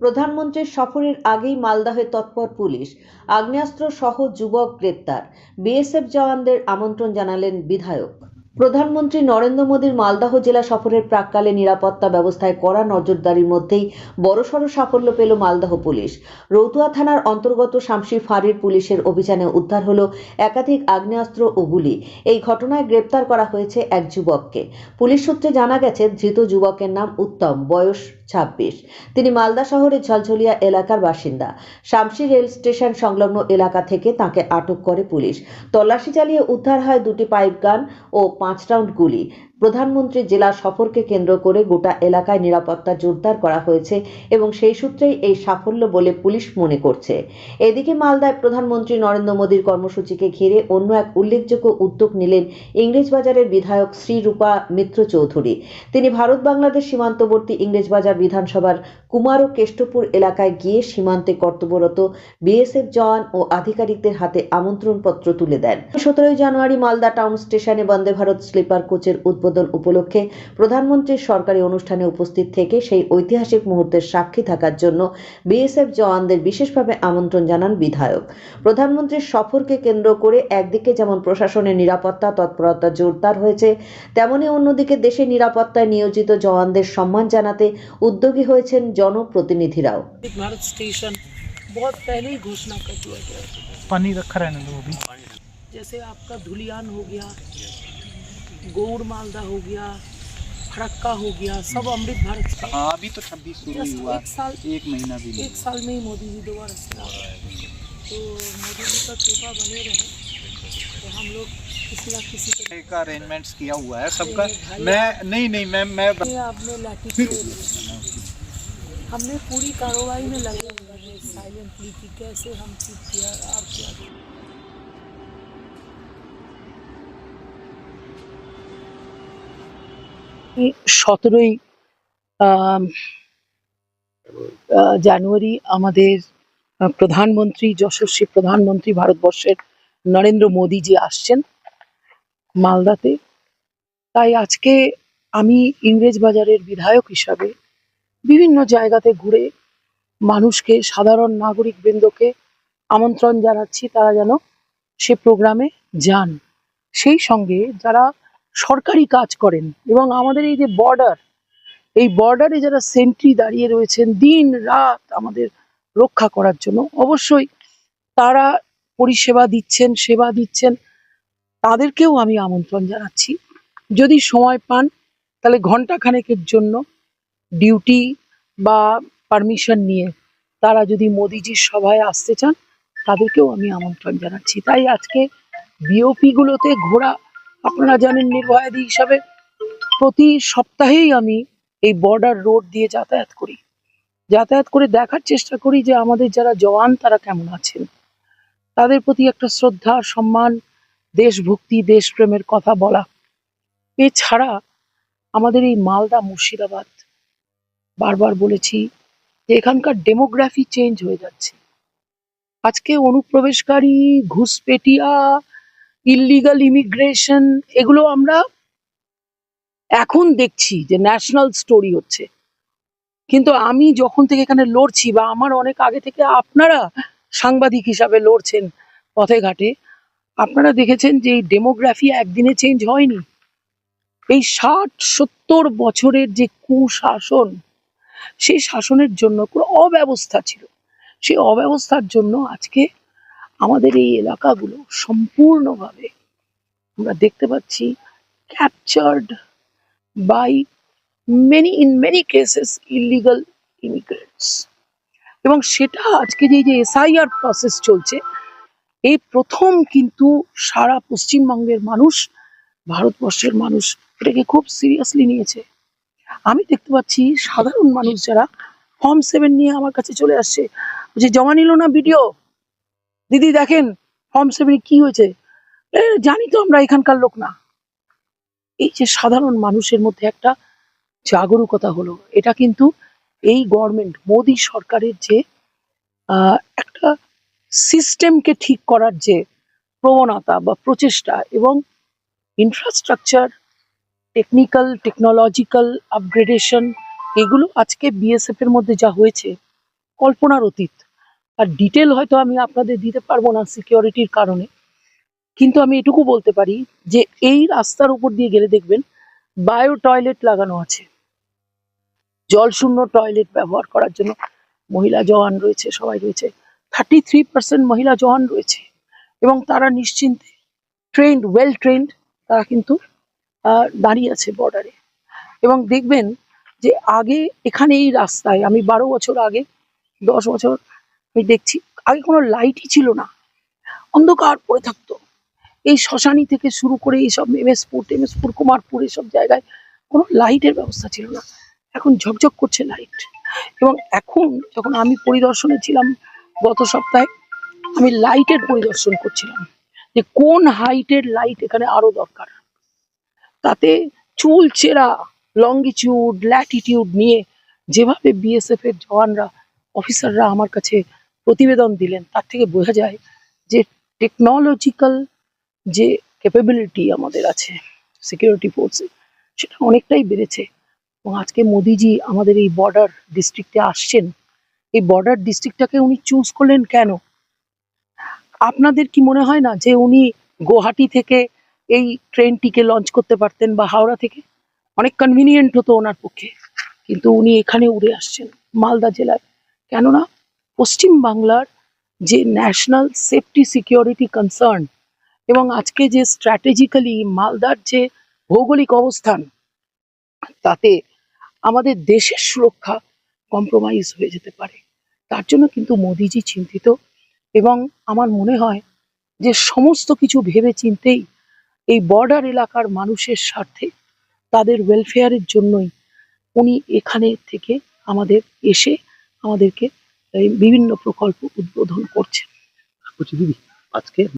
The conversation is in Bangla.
প্রধানমন্ত্রীর সফরের আগেই মালদাহে তৎপর পুলিশ। আগ্নেয়াস্ত্র সহ যুবক গ্রেপ্তার। বিএসএফ জওয়ানদের আমন্ত্রণ জানালেন বিধায়ক। প্রধানমন্ত্রী নরেন্দ্র মোদীর মালদাহ জেলা সফরের প্রাককালে নিরাপত্তা ব্যবস্থায় কড়া নজরদারির মধ্যেই বড়সড় সাফল্য পেল মালদহ পুলিশ। রৌতুয়া থানার অন্তর্গত শামসি ফাঁড়ির পুলিশের অভিযানে উদ্ধার হলো একাধিক আগ্নেয়াস্ত্র ও গুলি। এই ঘটনায় গ্রেপ্তার করা হয়েছে এক যুবককে। পুলিশ সূত্রে জানা গেছে, ধৃত যুবকের নাম উত্তম। বয়স ছাব্বিশ। তিনি মালদা শহরের ঝলঝলিয়া এলাকার বাসিন্দা। শামসি রেল স্টেশন সংলগ্ন এলাকা থেকে তাকে আটক করে পুলিশ। তল্লাশি চালিয়ে উদ্ধার হয় দুটি পাইপ গান ও পাঁচ রাউন্ড গুলি। প্রধানমন্ত্রীর জেলা সফরকে কেন্দ্র করে গোটা এলাকায় নিরাপত্তা জোরদার করা হয়েছে এবং সেই সূত্রেই এই সাফল্য বলে পুলিশ মনে করছে। এদিকে মালদায় প্রধানমন্ত্রী নরেন্দ্র মোদীর কর্মসূচিকে ঘিরে অন্য এক উল্লেখযোগ্য উদ্যোগ নিলেন ইংরেজবাজারের বিধায়ক শ্রীরূপা মিত্র চৌধুরী তিনি ভারত বাংলাদেশ সীমান্তবর্তী ইংরেজবাজার বিধানসভার কুমার ও কেষ্টপুর এলাকায় গিয়ে সীমান্তে কর্তব্যরত বিএসএফ জওয়ান ও আধিকারিকদের হাতে আমন্ত্রণপত্র তুলে দেন। সতেরোই জানুয়ারি মালদা টাউন স্টেশনে বন্দে ভারত স্লিপার কোচের উদ্বোধন উপলক্ষে প্রধানমন্ত্রীর সরকারি অনুষ্ঠানে উপস্থিত থেকে সেই ঐতিহাসিক মুহূর্তের সাক্ষী থাকার জন্য বিএসএফ জওয়ানদের বিশেষভাবে আমন্ত্রণ জানান বিধায়ক প্রধানমন্ত্রীর সফরকে কেন্দ্র করে একদিকে যেমন প্রশাসনের নিরাপত্তা তৎপরতা জোরদার হয়েছে তেমনি অন্যদিকে দেশের নিরাপত্তায় নিয়োজিত জওয়ানদের সম্মান জানাতে উদ্যোগী হয়েছেন জনপ্রতিনিধিরাও एक भारत स्टेशन बहुत पहले ही घोषणा कर दिया गया है। पानी रखा रहने दो अभी जैसे आपका धुलियान हो गया गौड़ मालदा हो गया फड़क्का हो गया सब अमृत भारत हाँ अभी तो छब्बीस शुरू हुआ एक साल एक महीना भी एक साल में ही मोदी जी दोबारा हैं। तो मोदी जी का कृपा बने रहे। तो हम लोग किसी ना किसी। का अरेंजमेंट्स किया हुआ है सबका। मैं नहीं नहीं मैं मैं आपने लैटिट्यूड हमने पूरी कार्रवाई में लगे हुए हैं। साइलेंटली कि कैसे हम चीज़ किया और क्या সতেরোই জানুয়ারি আমাদের প্রধানমন্ত্রী, যশস্বী প্রধানমন্ত্রী ভারতবর্ষের নরেন্দ্র মোদীজি আসছেন মালদাতে। তাই আজকে আমি ইংরেজ বাজারের বিধায়ক হিসাবে বিভিন্ন জায়গাতে ঘুরে মানুষকে, সাধারণ নাগরিক বৃন্দকে আমন্ত্রণ জানাচ্ছি তারা যেন সে প্রোগ্রামে যান। সেই সঙ্গে যারা সরকারি কাজ করেন এবং আমাদের এই যে বর্ডার এই বর্ডারে যারা সেন্ট্রি দাঁড়িয়ে রয়েছেন, দিন রাত আমাদের রক্ষা করার জন্য অবশ্যই তারা পরিষেবা দিচ্ছেন, সেবা দিচ্ছেন। তাদেরকেও আমি আমন্ত্রণ জানাচ্ছি। যদি সময় পান, তাহলে ঘণ্টা খানেকের জন্য ডিউটি বা পারমিশন নিয়ে তারা যদি মোদিজির সভায় আসতে চান, তাদেরকেও আমি আমন্ত্রণ জানাচ্ছি। তাই আজকে বিওপি গুলোতে ঘোরা আপনারা জানেন নির্ভয়াদি হিসাবে প্রতি সপ্তাহেই আমি এই বর্ডার রোড দিয়ে যাতায়াত করি। যাতায়াত করে দেখার চেষ্টা করি যে আমাদের যারা জওয়ান তারা কেমন আছেন। তাদের প্রতি একটা শ্রদ্ধা, সম্মান, দেশভক্তি, দেশপ্রেমের কথা বলা। এছাড়া আমাদের এই মালদা মুর্শিদাবাদ, বারবার বলেছি যে এখানকার ডেমোগ্রাফি চেঞ্জ হয়ে যাচ্ছে। আজকে অনুপ্রবেশকারী, ঘুষপেটিয়া ইললিগাল ইমিগ্রেশন এগুলো আমরা এখন দেখছি যে ন্যাশনাল স্টোরি হচ্ছে। কিন্তু আমি যখন থেকে এখানে লড়ছি বা আমার অনেক আগে থেকে আপনারা সাংবাদিক হিসাবে লড়ছেন পথে ঘাটে আপনারা দেখেছেন যে এই ডেমোগ্রাফি একদিনে চেঞ্জ হয়নি। এই ষাট, সত্তর বছরের যে কুশাসন, সেই শাসনের জন্য কোনো অব্যবস্থা ছিল। সেই অব্যবস্থার জন্য আজকে আমাদের এই এলাকাগুলো সম্পূর্ণভাবে আমরা দেখতে পাচ্ছি captured by many in many cases illegal immigrants এবং সেটা আজকে যে যে এসআইআর প্রসেস চলছে, এই প্রথম কিন্তু সারা পশ্চিমবঙ্গের মানুষ, ভারতবর্ষের মানুষ এটাকে খুব সিরিয়াসলি নিয়েছে। আমি দেখতে পাচ্ছি সাধারণ মানুষ যারা ফর্ম সেভেন নিয়ে আমার কাছে চলে আসছে, যে জমা নিল না ভিডিও দিদি দেখেন ফর্ম সেভেনে কি হয়েছে? জানি তো আমরা এখানকার লোক না। এই যে সাধারণ মানুষের মধ্যে একটা জাগরুকতা হলো, এটা কিন্তু এই গভর্নমেন্ট মোদী সরকারের যে একটা সিস্টেমকে ঠিক করার যে প্রবণতা বা প্রচেষ্টা এবং ইনফ্রাস্ট্রাকচার টেকনিক্যাল টেকনোলজিক্যাল আপগ্রেডেশন এগুলো আজকে বিএসএফ এর মধ্যে যা হয়েছে, কল্পনার অতীত। আর ডিটেল হয়তো আমি আপনাদের দিতে পারব না সিকিউরিটির কারণে। কিন্তু আমি এটুকু বলতে পারি যে এই রাস্তার উপর দিয়ে গেলে দেখবেন বায়ো টয়লেট লাগানো আছে। জলশূন্য টয়লেট ব্যবহার করার জন্য মহিলা জওয়ান রয়েছে, সবাই রয়েছে। থার্টি থ্রি পার্সেন্ট মহিলা জওয়ান রয়েছে এবং তারা নিশ্চিন্তে ট্রেন্ড ওয়েল ট্রেন্ড তারা কিন্তু দাঁড়িয়ে আছে বর্ডারে এবং দেখবেন যে আগে এখানে এই রাস্তায়, আমি বারো বছর আগে, দশ বছর আমি দেখছি, আগে কোনো লাইটই ছিল না। অন্ধকার পড়ে থাকতো। এই শ্মশানি থেকে শুরু করে এইসব এমএসপুর টেমএসপুর কুমারপুর এইসব জায়গায় কোনো লাইটের ব্যবস্থা ছিল না। এখন ঝকঝক করছে লাইট এবং এখন যখন আমি পরিদর্শনে ছিলাম গত সপ্তাহে, আমি লাইটের পরিদর্শন করছিলাম যে কোন হাইটের লাইট এখানে আরও দরকার। তাতে চুল চেরা লঙ্গিটিউড ল্যাটিটিউড নিয়ে যেভাবে বিএসএফ এর জওয়ানরা অফিসাররা আমার কাছে প্রতিবেদন দিলেন, তার থেকে বোঝা যায় যে টেকনোলজিক্যাল যে ক্যাপাবিলিটি আমাদের আছে সিকিউরিটি ফোর্সে সেটা অনেকটাই বেড়েছে। এবং আজকে মোদিজি আমাদের এই বর্ডার ডিস্ট্রিক্টে আসছেন। এই বর্ডার ডিস্ট্রিক্টটাকে উনি চুজ করলেন কেন? আপনাদের কি মনে হয় না যে উনি গুয়াহাটি থেকে এই ট্রেনটিকে লঞ্চ করতে পারতেন বা হাওড়া থেকে? অনেক কনভিনিয়েন্ট হতো ওনার পক্ষে। কিন্তু উনি এখানে উড়ে আসছেন, মালদা জেলায়। কেননা পশ্চিম বাংলার যে ন্যাশনাল সেফটি সিকিউরিটি কনসার্ন এবং আজকে যে স্ট্র্যাটেজিক্যালি মালদার যে ভৌগোলিক অবস্থান, তাতে আমাদের দেশের সুরক্ষা কম্প্রোমাইজ হয়ে যেতে পারে। তার জন্য কিন্তু মোদিজি চিন্তিত এবং আমার মনে হয় যে সমস্ত কিছু ভেবে চিন্তেই এই বর্ডার এলাকার মানুষের স্বার্থে তাদের ওয়েলফেয়ারের জন্যই উনি এখানে থেকে আমাদের এসে আমাদেরকে এই বিভিন্ন প্রকল্প উদ্বোধন করছে। দিদি আজকে